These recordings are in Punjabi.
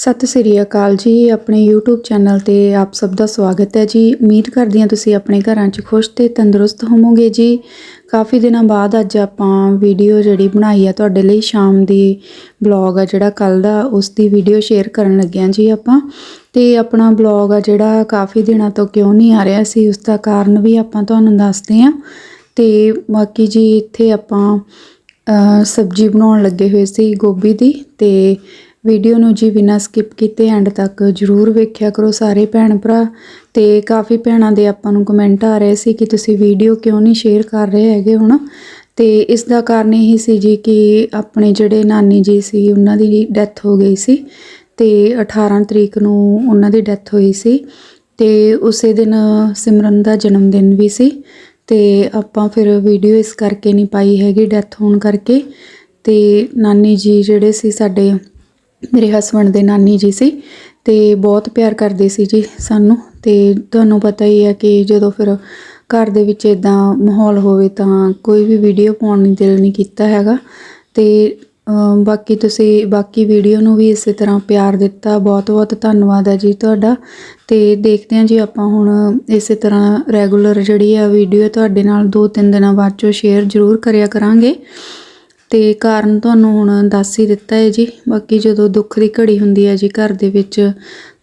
ਸਤਿ ਸ੍ਰੀ ਅਕਾਲ ਜੀ, ਆਪਣੇ YouTube ਚੈਨਲ ਤੇ ਆਪ ਸਭ ਦਾ ਸਵਾਗਤ ਹੈ ਜੀ। ਉਮੀਦ ਕਰਦੀ ਹਾਂ ਤੁਸੀਂ ਆਪਣੇ ਘਰਾਂ 'ਚ ਖੁਸ਼ ਤੇ ਤੰਦਰੁਸਤ ਹੋਵੋਗੇ ਜੀ। ਕਾਫੀ ਦਿਨਾਂ ਬਾਅਦ ਅੱਜ ਆਪਾਂ ਵੀਡੀਓ ਜਿਹੜੀ ਬਣਾਈ ਆ ਤੁਹਾਡੇ ਲਈ ਸ਼ਾਮ ਦੀ ਬਲੌਗ ਆ ਜਿਹੜਾ ਕੱਲ ਦਾ, ਉਸ ਦੀ ਵੀਡੀਓ ਸ਼ੇਅਰ ਕਰਨ ਲੱਗਿਆ ਜੀ ਆਪਾਂ। ਤੇ ਆਪਣਾ ਬਲੌਗ ਆ ਜਿਹੜਾ ਕਾਫੀ ਦਿਨਾਂ ਤੋਂ ਕਿਉਂ ਨਹੀਂ ਆ ਰਿਹਾ ਸੀ, ਉਸ ਦਾ ਕਾਰਨ ਵੀ ਆਪਾਂ ਤੁਹਾਨੂੰ ਦੱਸਦੇ ਹਾਂ। ਤੇ ਬਾਕੀ ਜੀ ਇੱਥੇ ਆਪਾਂ ਸਬਜ਼ੀ ਬਣਾਉਣ ਲੱਗੇ ਹੋਏ ਸੀ ਗੋਭੀ ਦੀ ਤੇ ਵੀਡੀਓ ਨੂੰ ਜੀ ਬਿਨਾਂ ਸਕਿਪ ਕੀਤੇ ਐਂਡ ਤੱਕ ਜਰੂਰ ਵੇਖਿਆ ਕਰੋ ਸਾਰੇ ਭੈਣ ਭਰਾ। ਤੇ ਕਾਫੀ ਭੈਣਾਂ ਦੇ ਆਪਾਂ ਨੂੰ ਕਮੈਂਟ ਆ ਰਹੇ ਸੀ ਕਿ ਤੁਸੀਂ ਵੀਡੀਓ ਕਿਉਂ ਨਹੀਂ ਸ਼ੇਅਰ ਕਰ ਰਹੇ ਹੈਗੇ ਹੁਣ? ਤੇ ਇਸ ਦਾ ਕਾਰਨ ਇਹ ਸੀ ਜੀ ਕਿ ਆਪਣੇ ਜਿਹੜੇ ਨਾਨੀ ਜੀ ਸੀ, ਉਹਨਾਂ ਦੀ ਡੈਥ ਹੋ ਗਈ ਸੀ ਤੇ 18 ਤਰੀਕ ਨੂੰ ਉਹਨਾਂ ਦੀ ਡੈਥ ਹੋਈ ਸੀ ਤੇ ਉਸੇ ਦਿਨ ਸਿਮਰਨ ਦਾ ਜਨਮ ਦਿਨ ਵੀ ਸੀ ਤੇ ਆਪਾਂ ਫਿਰ ਵੀਡੀਓ ਇਸ ਕਰਕੇ ਨਹੀਂ ਪਾਈ ਹੈਗੀ ਡੈਥ ਹੋਣ ਕਰਕੇ। ਤੇ ਨਾਨੀ ਜੀ ਜਿਹੜੇ ਸੀ ਸਾਡੇ ਮੇਰੇ ਹਸਬੰਡ ਦੇ ਨਾਨੀ ਜੀ ਸੀ ਤੇ ਬਹੁਤ ਪਿਆਰ ਕਰਦੇ ਸੀ ਜੀ ਸਾਨੂੰ ਤੇ ਤੁਹਾਨੂੰ ਪਤਾ ਹੀ ਹੈ ਕਿ ਜਦੋਂ ਫਿਰ ਘਰ ਦੇ ਵਿੱਚ ਇਦਾਂ ਮਾਹੌਲ ਹੋਵੇ ਤਾਂ ਕੋਈ ਵੀ ਵੀਡੀਓ ਪਾਉਣ ਨੂੰ ਦਿਲ ਨਹੀਂ ਕੀਤਾ ਹੈਗਾ ਤੇ ਬਾਕੀ ਤੁਸੀਂ, ਬਾਕੀ ਵੀਡੀਓ ਨੂੰ ਵੀ ਇਸੇ ਤਰ੍ਹਾਂ ਪਿਆਰ ਦਿੱਤਾ ਬਹੁਤ ਬਹੁਤ ਧੰਨਵਾਦ ਹੈ ਜੀ ਤੁਹਾਡਾ ਤੇ ਦੇਖਦੇ ਹਾਂ ਜੀ ਆਪਾਂ ਹੁਣ ਇਸੇ ਤਰ੍ਹਾਂ ਰੈਗੂਲਰ ਜਿਹੜੀ ਆ ਵੀਡੀਓ ਤੁਹਾਡੇ ਨਾਲ ਦੋ ਤਿੰਨ ਦਿਨਾਂ ਬਾਅਦ ਚੋਂ ਸ਼ੇਅਰ ਜ਼ਰੂਰ ਕਰਿਆ ਕਰਾਂਗੇ। ਤੇ ਕਾਰਨ ਤੁਹਾਨੂੰ ਹੁਣ ਦੱਸ ਹੀ ਦਿੱਤਾ ਹੈ ਜੀ। ਬਾਕੀ ਜਦੋਂ ਦੁੱਖ ਦੀ ਘੜੀ ਹੁੰਦੀ ਹੈ ਜੀ ਘਰ ਦੇ ਵਿੱਚ,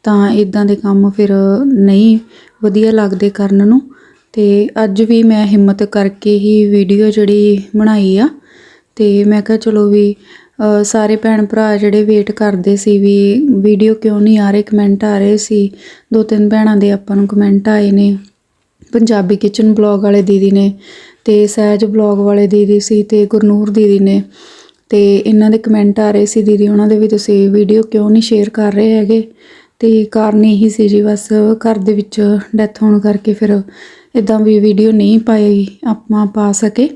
ਤਾਂ ਇਦਾਂ ਦੇ ਕੰਮ ਫਿਰ ਨਹੀਂ ਵਧੀਆ ਲੱਗਦੇ ਕਰਨ ਨੂੰ। ਤੇ ਅੱਜ ਵੀ ਮੈਂ ਹਿੰਮਤ ਕਰਕੇ ਹੀ ਵੀਡੀਓ ਜਿਹੜੀ ਬਣਾਈ ਆ। ਤੇ ਮੈਂ ਕਿਹਾ ਚਲੋ ਵੀ ਸਾਰੇ ਭੈਣ ਭਰਾ ਜਿਹੜੇ ਵੇਟ ਕਰਦੇ ਸੀ ਵੀ ਵੀਡੀਓ ਕਿਉਂ ਨਹੀਂ ਆ ਰਹੇ ਕਮੈਂਟ ਆ ਰਹੇ ਸੀ। ਦੋ ਤਿੰਨ ਭੈਣਾਂ ਦੇ ਆਪਾਂ ਨੂੰ ਕਮੈਂਟ ਆਏ ਨੇ। ਪੰਜਾਬੀ ਕਿਚਨ ਬਲੌਗ ਵਾਲੇ ਦੀਦੀ ਨੇ ਤੇ ਸਹਿਜ ਬਲੌਗ ਵਾਲੇ ਦੀਦੀ ਸੀ ਤੇ ਗੁਰਨੂਰ ਦੀਦੀ ਨੇ। ਤੇ ਇਹਨਾਂ ਦੇ ਕਮੈਂਟ ਆ ਰਹੇ ਸੀ ਦੀਦੀ, ਉਹਨਾਂ ਦੇ ਵੀ ਤੁਸੀਂ ਵੀਡੀਓ ਕਿਉਂ ਨਹੀਂ ਸ਼ੇਅਰ ਕਰ ਰਹੇ ਹੈਗੇ? ਤੇ ਕਾਰਨ ਇਹੀ ਸੀ ਜੀ, ਬਸ ਘਰ ਦੇ ਵਿੱਚ ਡੈਥ ਹੋਣ ਕਰਕੇ ਫਿਰ ਇਦਾਂ ਵੀ ਵੀਡੀਓ ਨਹੀਂ ਪਾਈ ਆਪਾਂ ਪਾ ਸਕੇ।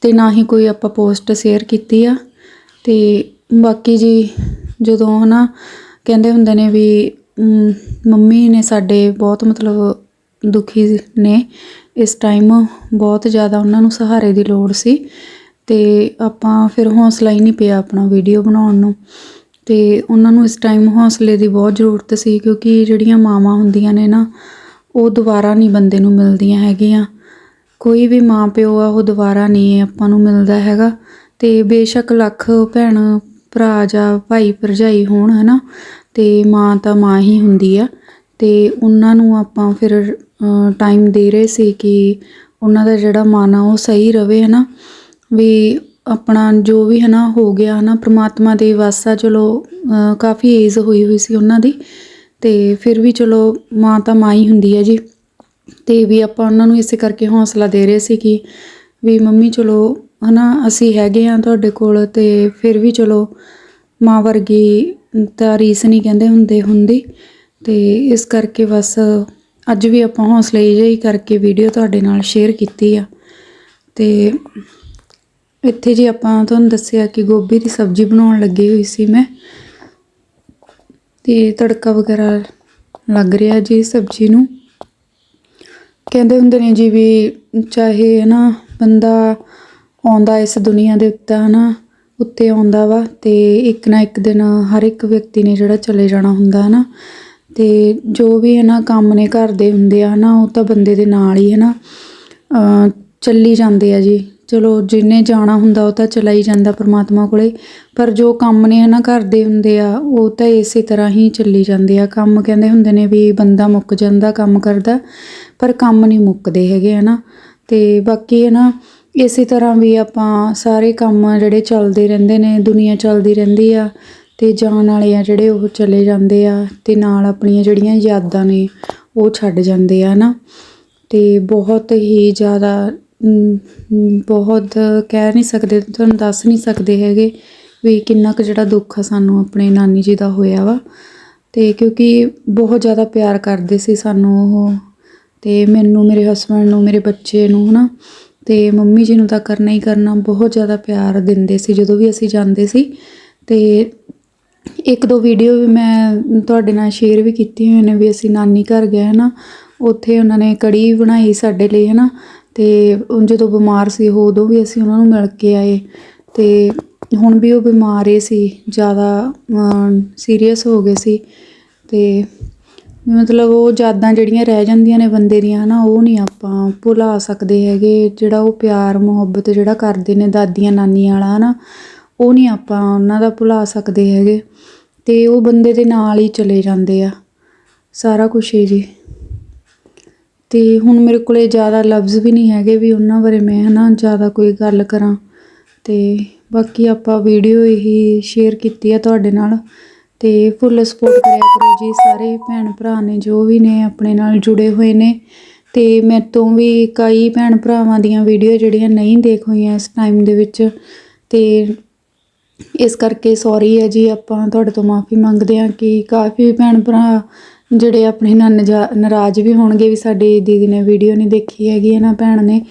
ਤੇ ਨਾ ਹੀ ਕੋਈ ਆਪਾਂ ਪੋਸਟ ਸ਼ੇਅਰ ਕੀਤੀ ਆ। ਤੇ ਬਾਕੀ ਜੀ, ਜਦੋਂ ਹਨਾ ਕਹਿੰਦੇ ਹੁੰਦੇ ਨੇ ਵੀ ਮੰਮੀ ਨੇ ਸਾਡੇ ਬਹੁਤ ਮਤਲਬ ਦੁਖੀ ਨੇ। ਇਸ ਟਾਈਮ ਬਹੁਤ ਜ਼ਿਆਦਾ ਉਹਨਾਂ ਨੂੰ ਸਹਾਰੇ ਦੀ ਲੋੜ ਸੀ ਤੇ ਆਪਾਂ ਫਿਰ ਹੌਸਲਾ ਹੀ ਨਹੀਂ ਪਿਆ ਆਪਣਾ ਵੀਡੀਓ ਬਣਾਉਣ ਨੂੰ। ਤੇ ਉਹਨਾਂ ਨੂੰ ਇਸ ਟਾਈਮ ਹੌਸਲੇ ਦੀ ਬਹੁਤ ਜ਼ਰੂਰਤ ਸੀ ਕਿਉਂਕਿ ਜਿਹੜੀਆਂ ਮਾਵਾਂ ਹੁੰਦੀਆਂ ਨੇ ਨਾ, ਉਹ ਦੁਬਾਰਾ ਨਹੀਂ ਬੰਦੇ ਨੂੰ ਮਿਲਦੀਆਂ ਹੈਗੀਆਂ। ਕੋਈ ਵੀ ਮਾਂ ਪਿਓ ਆ, ਉਹ ਦੁਬਾਰਾ ਨਹੀਂ ਆਪਾਂ ਨੂੰ ਮਿਲਦਾ ਹੈਗਾ। ਤੇ ਬੇਸ਼ੱਕ ਲੱਖ ਭੈਣ ਭਰਾ ਜਾਂ ਭਾਈ ਭਰਜਾਈ ਹੋਣ, ਹਨਾ? ਤੇ ਮਾਂ ਤਾਂ ਮਾਂ ਹੀ ਹੁੰਦੀ ਆ। ਤੇ ਉਹਨਾਂ ਨੂੰ ਆਪਾਂ ਫਿਰ ਟਾਈਮ ਦੇ ਰਹੇ ਸੀ ਕਿ ਉਹਨਾਂ ਦਾ ਜਿਹੜਾ ਮਨ ਆ ਉਹ ਸਹੀ ਰਵੇ ਨਾ ਵੀ ਆਪਣਾ ਜੋ ਵੀ ਹੈ ਨਾ ਹੋ ਗਿਆ ਹੈ ਨਾ ਪ੍ਰਮਾਤਮਾ ਦੇ ਵਾਸਾ ਚਲੋ ਕਾਫੀ ਏਜ ਹੋਈ ਹੋਈ ਸੀ ਉਹਨਾਂ ਦੀ। ਤੇ ਫਿਰ ਵੀ ਚਲੋ ਮਾਂ ਤਾਂ ਮਾਂ ਹੀ ਹੁੰਦੀ ਹੈ ਜੀ। ਤੇ ਵੀ ਆਪਾਂ ਉਹਨਾਂ ਨੂੰ ਇਸੇ ਕਰਕੇ ਹੌਸਲਾ ਦੇ ਰਹੇ ਸੀ ਕਿ ਵੀ ਮੰਮੀ ਚਲੋ, ਹਨਾ, ਅਸੀਂ ਹੈਗੇ ਆ ਤੁਹਾਡੇ ਕੋਲ ਤੇ ਫਿਰ ਵੀ ਚਲੋ ਮਾਂ ਵਰਗੀ ਤਾਂ ਰੀਸ ਨਹੀਂ ਕਹਿੰਦੇ ਹੁੰਦੇ ਹੁੰਦੀ। ਤੇ ਇਸ ਕਰਕੇ ਬਸ ਅੱਜ ਵੀ ਆਪਾਂ ਹੌਸਲੇ ਜਿਹੀ ਕਰਕੇ ਵੀਡੀਓ ਤੁਹਾਡੇ ਨਾਲ ਸ਼ੇਅਰ ਕੀਤੀ ਆ। ਤੇ ਇੱਥੇ ਜੀ ਆਪਾਂ ਤੁਹਾਨੂੰ ਦੱਸਿਆ ਕਿ ਗੋਭੀ ਦੀ ਸਬਜ਼ੀ ਬਣਾਉਣ ਲੱਗੀ ਹੋਈ ਸੀ ਮੈਂ, ਤੇ ਤੜਕਾ ਵਗੈਰਾ ਲੱਗ ਰਿਹਾ ਜੀ ਸਬਜ਼ੀ ਨੂੰ। ਕਹਿੰਦੇ ਹੁੰਦੇ ਨੇ ਜੀ ਵੀ ਚਾਹੇ ਨਾ ਬੰਦਾ ਆਉਂਦਾ ਇਸ ਦੁਨੀਆ ਦੇ ਉੱਤੇ ਹਨਾ ਉੱਤੇ ਆਉਂਦਾ ਵਾ ਤੇ ਇੱਕ ਨਾ ਇੱਕ ਦਿਨ ਹਰ ਇੱਕ ਵਿਅਕਤੀ ਨੇ ਜਿਹੜਾ ਚਲੇ ਜਾਣਾ ਹੁੰਦਾ ਹਨਾ ਅਤੇ ਜੋ ਵੀ ਹੈ ਨਾ ਕੰਮ ਨੇ ਘਰ ਦੇ ਹੁੰਦੇ ਆ ਹੈ ਨਾ, ਉਹ ਤਾਂ ਬੰਦੇ ਦੇ ਨਾਲ ਹੀ ਹੈ ਨਾ। ਚੱਲੀ ਜਾਂਦੇ ਆ ਜੀ। ਚਲੋ ਜਿਹਨੇ ਜਾਣਾ ਹੁੰਦਾ ਉਹ ਤਾਂ ਚਲਾ ਹੀ ਜਾਂਦਾ ਪਰਮਾਤਮਾ ਕੋਲੇ। ਪਰ ਜੋ ਕੰਮ ਨੇ ਹੈ ਨਾ ਘਰ ਦੇ ਹੁੰਦੇ ਆ, ਉਹ ਤਾਂ ਇਸੇ ਤਰ੍ਹਾਂ ਹੀ ਚੱਲੀ ਜਾਂਦੇ ਆ। ਕੰਮ ਕਹਿੰਦੇ ਹੁੰਦੇ ਨੇ ਵੀ ਬੰਦਾ ਮੁੱਕ ਜਾਂਦਾ, ਕੰਮ ਕਰਦਾ, ਪਰ ਕੰਮ ਨਹੀਂ ਮੁੱਕਦੇ ਹੈਗੇ ਹੈ ਨਾ ਅਤੇ ਬਾਕੀ ਹੈ ਨਾ, ਇਸੇ ਤਰ੍ਹਾਂ ਵੀ ਆਪਾਂ ਸਾਰੇ ਕੰਮ ਜਿਹੜੇ ਚੱਲਦੇ ਰਹਿੰਦੇ ਨੇ, ਦੁਨੀਆ ਚੱਲਦੀ ਰਹਿੰਦੀ ਆ ਅਤੇ ਜਾਣ ਵਾਲੇ ਆ ਜਿਹੜੇ ਉਹ ਚਲੇ ਜਾਂਦੇ ਆ ਅਤੇ ਨਾਲ ਆਪਣੀਆਂ ਜਿਹੜੀਆਂ ਯਾਦਾਂ ਨੇ ਉਹ ਛੱਡ ਜਾਂਦੇ ਆ ਹੈ ਨਾ ਅਤੇ ਬਹੁਤ ਹੀ ਜ਼ਿਆਦਾ ਬਹੁਤ ਕਹਿ ਨਹੀਂ ਸਕਦੇ, ਤੁਹਾਨੂੰ ਦੱਸ ਨਹੀਂ ਸਕਦੇ ਹੈਗੇ ਵੀ ਕਿੰਨਾ ਕੁ ਜਿਹੜਾ ਦੁੱਖ ਆ ਸਾਨੂੰ ਆਪਣੇ ਨਾਨੀ ਜੀ ਦਾ ਹੋਇਆ ਵਾ। ਅਤੇ ਕਿਉਂਕਿ ਬਹੁਤ ਜ਼ਿਆਦਾ ਪਿਆਰ ਕਰਦੇ ਸੀ ਸਾਨੂੰ ਉਹ ਅਤੇ ਮੈਨੂੰ, ਮੇਰੇ ਹਸਬੰਡ ਨੂੰ, ਮੇਰੇ ਬੱਚੇ ਨੂੰ ਹੈ ਨਾ ਅਤੇ ਮੰਮੀ ਜੀ ਨੂੰ ਤਾਂ ਕਰਨਾ ਹੀ ਕਰਨਾ, ਬਹੁਤ ਜ਼ਿਆਦਾ ਪਿਆਰ ਦਿੰਦੇ ਸੀ ਜਦੋਂ ਵੀ ਅਸੀਂ ਜਾਂਦੇ ਸੀ। ਅਤੇ ਇੱਕ ਦੋ ਵੀਡੀਓ ਵੀ ਮੈਂ ਤੁਹਾਡੇ ਨਾਲ ਸ਼ੇਅਰ ਵੀ ਕੀਤੀ ਹੋਈ ਨੇ ਵੀ ਅਸੀਂ ਨਾਨੀ ਘਰ ਗਏ ਹੈ ਨਾ ਉੱਥੇ ਉਹਨਾਂ ਨੇ ਕੜੀ ਬਣਾਈ ਸਾਡੇ ਲਈ ਹਨਾ, ਤੇ ਉਹ ਜਦੋਂ ਬਿਮਾਰ ਸੀ ਉਹ ਉਦੋਂ ਵੀ ਅਸੀਂ ਉਹਨਾਂ ਨੂੰ ਮਿਲ ਕੇ ਆਏ, ਤੇ ਹੁਣ ਵੀ ਉਹ ਬਿਮਾਰ ਹੀ ਸੀ, ਜ਼ਿਆਦਾ ਸੀਰੀਅਸ ਹੋ ਗਏ ਸੀ, ਤੇ ਮਤਲਬ ਉਹ ਯਾਦਾਂ ਜਿਹੜੀਆਂ ਰਹਿ ਜਾਂਦੀਆਂ ਨੇ ਬੰਦੇ ਦੀਆਂ ਹਨਾ, ਉਹ ਨਹੀਂ ਆਪਾਂ ਭੁਲਾ ਸਕਦੇ ਹੈਗੇ, ਜਿਹੜਾ ਉਹ ਪਿਆਰ ਮੁਹੱਬਤ ਜਿਹੜਾ ਕਰਦੇ ਨੇ ਦਾਦੀਆਂ ਨਾਨੀਆਂ ਵਾਲਾ ਹਨਾ ਉਹ ਨਹੀਂ ਆਪਾਂ ਉਹਨਾਂ ਦਾ ਭੁਲਾ ਸਕਦੇ ਹੈਗੇ। ਅਤੇ ਉਹ ਬੰਦੇ ਦੇ ਨਾਲ ਹੀ ਚਲੇ ਜਾਂਦੇ ਆ। ਸਾਰਾ ਕੁਛ ਹੀ ਜੀ। ਅਤੇ ਹੁਣ ਮੇਰੇ ਕੋਲੇ ਜ਼ਿਆਦਾ ਲਫ਼ਜ਼ ਵੀ ਨਹੀਂ ਹੈਗੇ ਵੀ ਉਹਨਾਂ ਬਾਰੇ ਮੈਂ ਹਨਾ ਜ਼ਿਆਦਾ ਕੋਈ ਗੱਲ ਕਰਾਂ। ਤੇ ਬਾਕੀ ਆਪਾਂ ਵੀਡੀਓ ਇਹੀ ਸ਼ੇਅਰ ਕੀਤੀ ਆ ਤੁਹਾਡੇ ਨਾਲ। ਤੇ ਫੁੱਲ ਸਪੋਰਟ ਕਰਿਆ ਕਰੋ ਜੀ ਸਾਰੇ ਭੈਣ ਭਰਾ ਨੇ, ਜੋ ਵੀ ਨੇ ਆਪਣੇ ਨਾਲ ਜੁੜੇ ਹੋਏ ਨੇ। ਤੇ ਮੇਰੇ ਤੋਂ ਵੀ ਕਈ ਭੈਣ ਭਰਾਵਾਂ ਦੀਆਂ ਵੀਡੀਓ ਜਿਹੜੀਆਂ ਨਹੀਂ ਦੇਖ ਹੋਈਆਂ ਇਸ ਟਾਈਮ ਦੇ ਵਿੱਚ। ਤੇ ਇਸ ਕਰਕੇ ਸੌਰੀ ਹੈ ਜੀ ਆਪਾਂ ਤੁਹਾਡੇ ਤੋਂ ਮਾਫੀ ਮੰਗਦੇ ਹਾਂ ਕਿ ਕਾਫੀ ਭੈਣ ਭਰਾ ਜਿਹੜੇ ਆਪਣੇ ਨਾਲ ਨਜਾ- ਨਾਰਾਜ਼ ਵੀ ਹੋਣਗੇ ਵੀ ਸਾਡੀ ਦੀਦੀ ਨੇ ਵੀਡੀਓ ਨਹੀਂ ਦੇਖੀ ਹੈਗੀ ਹੈ ਨਾ ਭੈਣ ਨੇ।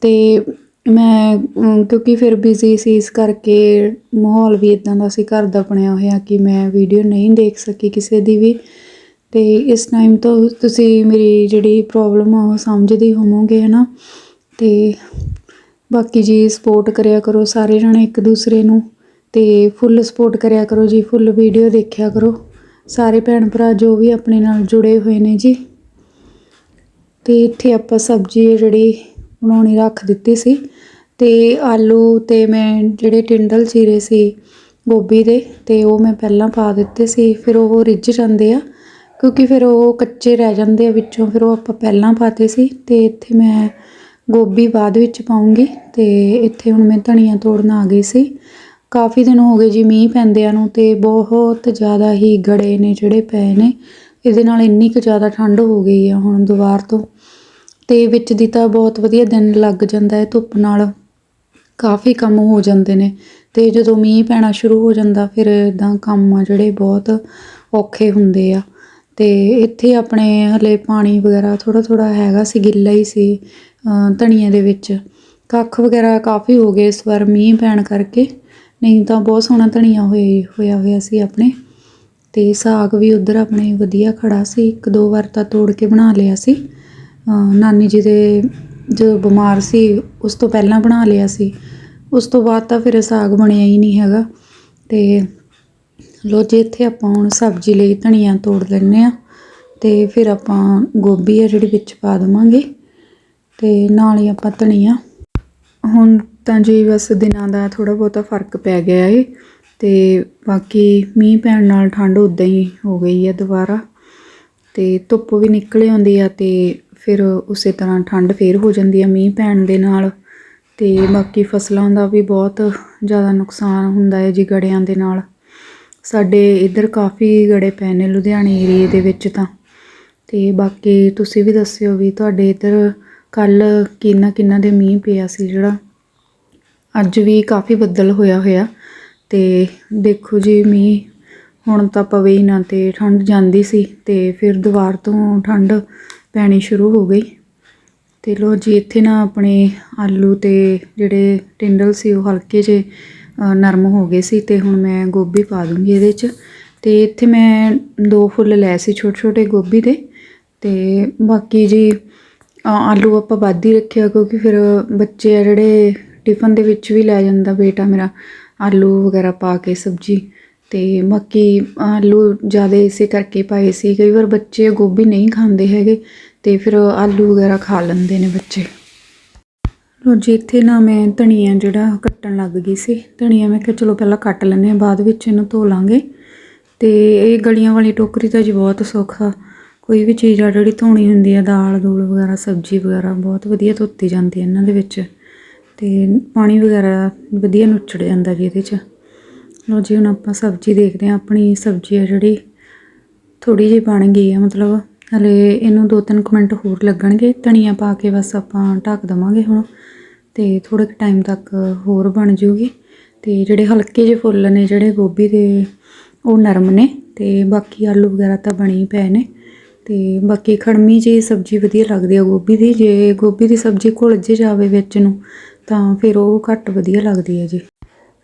ਤੇ ਮੈਂ ਅਮ, ਕਿਉਂਕਿ ਫਿਰ ਬਿਜ਼ੀ ਸੀ ਇਸ ਕਰਕੇ ਮਾਹੌਲ ਵੀ ਇਦਾਂ ਦਾ ਸੀ ਘਰ ਦਾ ਬਣਿਆ ਹੋਇਆ ਕਿ ਮੈਂ ਵੀਡੀਓ ਨਹੀਂ ਦੇਖ ਸਕੀ ਕਿਸੇ ਦੀ ਵੀ। ਤੇ ਇਸ ਟਾਈਮ ਤੋਂ ਤੁਸੀਂ ਮੇਰੀ ਜਿਹੜੀ ਪ੍ਰੋਬਲਮ ਆ ਉਹ ਸਮਝਦੇ ਹੋਵੋਗੇ ਹੈ ਨਾ ਤੇ ਬਾਕੀ ਜੀ ਸਪੋਰਟ ਕਰਿਆ ਕਰੋ ਸਾਰੇ ਜਣੇ ਇੱਕ ਦੂਸਰੇ ਨੂੰ। ਅਤੇ ਫੁੱਲ ਸਪੋਰਟ ਕਰਿਆ ਕਰੋ ਜੀ, ਫੁੱਲ ਵੀਡੀਓ ਦੇਖਿਆ ਕਰੋ। ਸਾਰੇ ਭੈਣ ਭਰਾ ਜੋ ਵੀ ਆਪਣੇ ਨਾਲ ਜੁੜੇ ਹੋਏ ਨੇ ਜੀ। ਤੇ ਇੱਥੇ ਆਪਾਂ ਸਬਜ਼ੀ ਜਿਹੜੀ ਬਣਾਉਣੀ ਰੱਖ ਦਿੱਤੀ ਸੀ। ਤੇ ਆਲੂ ਤੇ ਮੈਂ ਜਿਹੜੇ ਟਿੰਡਲ ਚੀਰੇ ਸੀ ਗੋਭੀ ਦੇ, ਤੇ ਉਹ ਮੈਂ ਪਹਿਲਾਂ ਪਾ ਦਿੱਤੇ ਸੀ। ਫਿਰ ਉਹ ਰਿੱਝ ਜਾਂਦੇ ਆ, ਕਿਉਂਕਿ ਫਿਰ ਉਹ ਕੱਚੇ ਰਹਿ ਜਾਂਦੇ ਆ ਵਿੱਚੋਂ, ਫਿਰ ਉਹ ਆਪਾਂ ਪਹਿਲਾਂ ਪਾਤੇ ਸੀ। ਤੇ ਇੱਥੇ ਮੈਂ ਗੋਭੀ ਬਾਅਦ ਵਿੱਚ ਪਾਉਂਗੀ, ਤੇ ਇੱਥੇ ਹੁਣ ਮੈਂ ਧਨੀਆ ਤੋੜਨ ਆ ਗਈ ਸੀ। ਕਾਫੀ ਦਿਨ ਹੋ ਗਏ ਜੀ ਮੀਂਹ ਪੈਂਦਿਆਂ ਨੂੰ ਤੇ ਬਹੁਤ ਜ਼ਿਆਦਾ ਹੀ ਗੜੇ ਨੇ, ਜਿਹੜੇ ਪਏ ਨੇ। ਇਹਦੇ ਨਾਲ ਇੰਨੀ ਕੁ ਜ਼ਿਆਦਾ ਠੰਡ ਹੋ ਗਈ ਆ ਹੁਣ ਦੁਬਾਰ ਤੋਂ। ਤੇ ਵਿੱਚ ਦੀ ਤਾਂ ਬਹੁਤ ਵਧੀਆ ਦਿਨ ਲੱਗ ਜਾਂਦਾ ਹੈ, ਧੁੱਪ ਨਾਲ ਕਾਫੀ ਕੰਮ ਹੋ ਜਾਂਦੇ ਨੇ। ਤੇ ਜਦੋਂ ਮੀਂਹ ਪੈਣਾ ਸ਼ੁਰੂ ਹੋ ਜਾਂਦਾ, ਫਿਰ ਇਦਾਂ ਕੰਮ ਆ ਜਿਹੜੇ ਬਹੁਤ ਔਖੇ ਹੁੰਦੇ ਆ। ਤੇ ਇੱਥੇ ਆਪਣੇ ਹਲੇ ਪਾਣੀ ਵਗੈਰਾ ਥੋੜਾ ਥੋੜਾ ਹੈਗਾ ਸੀ, ਗਿੱਲਾ ਹੀ ਸੀ, ਅਹ ਦੇ ਵਿੱਚ। ਕੱਖ ਵਗੈਰਾ ਕਾਫੀ ਹੋ ਗਏ ਇਸ ਵਾਰ ਮੀਂਹ ਪੈਣ ਕਰਕੇ। ਨਹੀਂ ਤਾਂ ਬਹੁਤ ਸੋਹਣਾ ਧਨੀਆ ਹੋਏ, ਹੋਇਆ ਹੋਇਆ ਸੀ ਆਪਣੇ। ਅਤੇ ਸਾਗ ਵੀ ਉੱਧਰ ਆਪਣੇ ਵਧੀਆ ਖੜ੍ਹਾ ਸੀ। ਇੱਕ ਦੋ ਵਾਰ ਤਾਂ ਤੋੜ ਕੇ ਬਣਾ ਲਿਆ ਸੀ। ਨਾਨੀ ਜੀ ਦੇ ਜਦੋਂ ਬਿਮਾਰ ਸੀ, ਉਸ ਤੋਂ ਪਹਿਲਾਂ ਬਣਾ ਲਿਆ ਸੀ। ਉਸ ਤੋਂ ਬਾਅਦ ਤਾਂ ਫਿਰ ਸਾਗ ਬਣਿਆ ਹੀ ਨਹੀਂ ਹੈਗਾ। ਅਤੇ ਲੋ ਜੇ, ਇੱਥੇ ਆਪਾਂ ਹੁਣ ਸਬਜ਼ੀ ਲਈ ਧਨੀਆ ਤੋੜ ਲੈਂਦੇ ਆ ਤੇ ਫਿਰ ਆਪਾਂ ਗੋਭੀ ਆ ਜਿਹੜੀ ਵਿੱਚ ਪਾ ਦੇਵਾਂਗੇ। ਤੇ ਨਾਲ ਹੀ ਆਪਾਂ ਧਨੀਆ। ਹੁਣ ਤਾਂ ਜੀ ਬਸ ਦਿਨਾਂ ਦਾ ਥੋੜ੍ਹਾ ਬਹੁਤਾ ਫ਼ਰਕ ਪੈ ਗਿਆ ਏ ਅਤੇ ਬਾਕੀ ਮੀਂਹ ਪੈਣ ਨਾਲ ਠੰਡ ਉੱਦਾਂ ਹੀ ਹੋ ਗਈ ਹੈ ਦੁਬਾਰਾ ਅਤੇ ਧੁੱਪ ਵੀ ਨਿਕਲ ਆਉਂਦੀ ਆ ਅਤੇ ਫਿਰ ਉਸੇ ਤਰ੍ਹਾਂ ਠੰਡ ਫੇਰ ਹੋ ਜਾਂਦੀ ਆ ਮੀਂਹ ਪੈਣ ਦੇ ਨਾਲ ਅਤੇ ਬਾਕੀ ਫਸਲਾਂ ਦਾ ਵੀ ਬਹੁਤ ਜ਼ਿਆਦਾ ਨੁਕਸਾਨ ਹੁੰਦਾ ਹੈ ਜੀ ਗੜਿਆਂ ਦੇ ਨਾਲ। ਸਾਡੇ ਇੱਧਰ ਕਾਫੀ ਗੜੇ ਪਏ ਨੇ ਲੁਧਿਆਣੇ ਏਰੀਏ ਦੇ ਵਿੱਚ ਤਾਂ ਅਤੇ ਬਾਕੀ ਤੁਸੀਂ ਵੀ ਦੱਸਿਓ ਵੀ ਤੁਹਾਡੇ ਇੱਧਰ ਕੱਲ ਕਿੰਨਾ ਕਿੰਨਾ ਦੇ ਮੀਂਹ ਪਿਆ ਸੀ ਜਿਹੜਾ? ਅੱਜ ਵੀ ਕਾਫੀ ਬੱਦਲ ਹੋਇਆ ਹੋਇਆ। ਤੇ ਦੇਖੋ ਜੀ, ਮੀਂਹ ਹੁਣ ਤਾਂ ਪਵੇ ਹੀ ਨਾ ਤੇ ਠੰਡ ਜਾਂਦੀ ਸੀ ਤੇ ਫਿਰ ਦੁਬਾਰ ਤੋਂ ਠੰਡ ਪੈਣੀ ਸ਼ੁਰੂ ਹੋ ਗਈ। ਤੇ ਲੋ ਜੀ, ਇੱਥੇ ਨਾ ਆਪਣੇ ਆਲੂ ਤੇ ਜਿਹੜੇ ਟਿੰਡਲ ਸੀ, ਉਹ ਹਲਕੇ ਜੇ ਨਰਮ ਹੋ ਗਏ ਸੀ ਤੇ ਹੁਣ ਮੈਂ ਗੋਭੀ ਪਾ ਦੂੰਗੀ ਇਹਦੇ 'ਚ। ਤੇ ਇੱਥੇ ਮੈਂ ਦੋ ਫੁੱਲ ਲਏ ਸੀ ਛੋਟੇ ਛੋਟੇ ਗੋਭੀ ਦੇ। ਤੇ ਬਾਕੀ ਜੀ ਆਲੂ ਆਪਾਂ ਵੱਧ ਹੀ ਰੱਖਿਆ ਕਿਉਂਕਿ ਫਿਰ ਬੱਚੇ ਆ ਜਿਹੜੇ ਟਿਫਨ ਦੇ ਵਿੱਚ ਵੀ ਲੈ ਜਾਂਦਾ ਬੇਟਾ ਮੇਰਾ, ਆਲੂ ਵਗੈਰਾ ਪਾ ਕੇ ਸਬਜੀ ਤੇ ਬਾਕੀ ਆਲੂ ਜ਼ਿਆਦਾ ਇਸੇ ਕਰਕੇ ਪਾਏ ਸੀ, ਕਈ ਵਾਰ ਬੱਚੇ ਗੋਭੀ ਨਹੀਂ ਖਾਂਦੇ ਹੈਗੇ ਤੇ ਫਿਰ ਆਲੂ ਵਗੈਰਾ ਖਾ ਲੈਂਦੇ ਨੇ ਬੱਚੇ। ਲੋ ਜੀ, ਇੱਥੇ ਨਾ ਮੈਂ ਧਨੀਆ ਜਿਹੜਾ ਕੱਟਣ ਲੱਗ ਗਈ ਸੀ, ਧਨੀਆ ਮੈਂ ਕਿਹਾ ਚਲੋ ਪਹਿਲਾਂ ਕੱਟ ਲੈਂਦੇ ਆ ਬਾਅਦ ਵਿੱਚ ਇਹਨੂੰ ਧੋ ਲਾਂਗੇ ਤੇ ਇਹ ਗਲੀਆਂ ਵਾਲੀ ਟੋਕਰੀ ਤਾਂ ਜੀ ਬਹੁਤ ਸੌਖਾ ਕੋਈ ਵੀ ਚੀਜ਼ ਆ ਜਿਹੜੀ ਧੋਣੀ ਹੁੰਦੀ ਆ ਦਾਲ ਦੂਲ ਵਗੈਰਾ, ਸਬਜ਼ੀ ਵਗੈਰਾ ਬਹੁਤ ਵਧੀਆ ਧੋਤੀ ਜਾਂਦੀ ਹੈ ਇਹਨਾਂ ਦੇ ਵਿੱਚ। ਅਤੇ ਪਾਣੀ ਵਗੈਰਾ ਵਧੀਆ ਨੁੱਚੜ ਜਾਂਦਾ ਜੀ ਇਹਦੇ 'ਚ। ਲੋ ਜੀ, ਹੁਣ ਆਪਾਂ ਸਬਜ਼ੀ ਦੇਖਦੇ ਹਾਂ। ਆਪਣੀ ਸਬਜ਼ੀ ਆ ਜਿਹੜੀ ਥੋੜੀ ਜਿਹੀ ਬਣ ਗਈ ਆ, ਮਤਲਬ ਹਲੇ ਇਹਨੂੰ ਦੋ ਤਿੰਨ ਕੁ ਮਿੰਟ ਹੋਰ ਲੱਗਣਗੇ। ਧਨੀਆ ਪਾ ਕੇ ਬਸ ਆਪਾਂ ਢੱਕ ਦਵਾਂਗੇ ਹੁਣ, ਤੇ ਥੋੜੇ ਟਾਈਮ ਤੱਕ ਹੋਰ ਬਣ ਜੂਗੀ। ਤੇ ਜਿਹੜੇ ਹਲਕੇ ਜਿਹੇ ਫੁੱਲ ਨੇ, ਜਿਹੜੇ ਗੋਭੀ ਦੇ, ਉਹ ਨਰਮ ਨੇ, ਤੇ ਬਾਕੀ ਆਲੂ ਵਗੈਰਾ ਤਾਂ ਬਣੇ ਹੀ ਪਏ ਨੇ। ਤੇ ਬਾਕੀ ਖੜਮੀ ਜੀ ਸਬਜ਼ੀ ਵਧੀਆ ਲੱਗਦੀ ਆ ਗੋਭੀ ਦੀ। ਜੇ ਗੋਭੀ ਦੀ ਸਬਜ਼ੀ ਘੁਲ ਜੇ ਜਾਵੇ ਵਿੱਚ ਨੂੰ ਤਾਂ ਫਿਰ ਉਹ ਘੱਟ ਵਧੀਆ ਲੱਗਦੀ ਹੈ ਜੀ।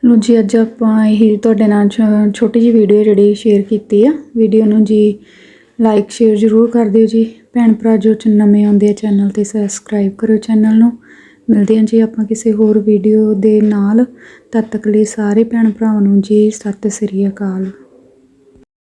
ਲੋ ਜੀ, ਅੱਜ ਆਪਾਂ ਇਹ ਤੁਹਾਡੇ ਨਾਲ ਛ- ਛੋਟੀ ਜਿਹੀ ਵੀਡੀਓ ਜਿਹੜੀ ਸ਼ੇਅਰ ਕੀਤੀ ਆ। ਵੀਡੀਓ ਨੂੰ ਜੀ ਲਾਈਕ ਸ਼ੇਅਰ ਜ਼ਰੂਰ ਕਰ ਦਿਓ ਜੀ। ਭੈਣ ਭਰਾ ਜੋ ਨਵੇਂ ਆਉਂਦੇ ਆ ਚੈਨਲ ਤੇ ਸਬਸਕ੍ਰਾਈਬ ਕਰੋ ਚੈਨਲ ਨੂੰ। ਮਿਲਦੇ ਹਾਂ ਜੀ ਆਪਾਂ ਕਿਸੇ ਹੋਰ ਵੀਡੀਓ ਦੇ ਨਾਲ। ਤਦ ਤੱਕ ਲਈ ਸਾਰੇ ਭੈਣ ਭਰਾਵਾਂ ਨੂੰ ਜੀ, ਸਤਿ ਸ੍ਰੀ ਅਕਾਲ।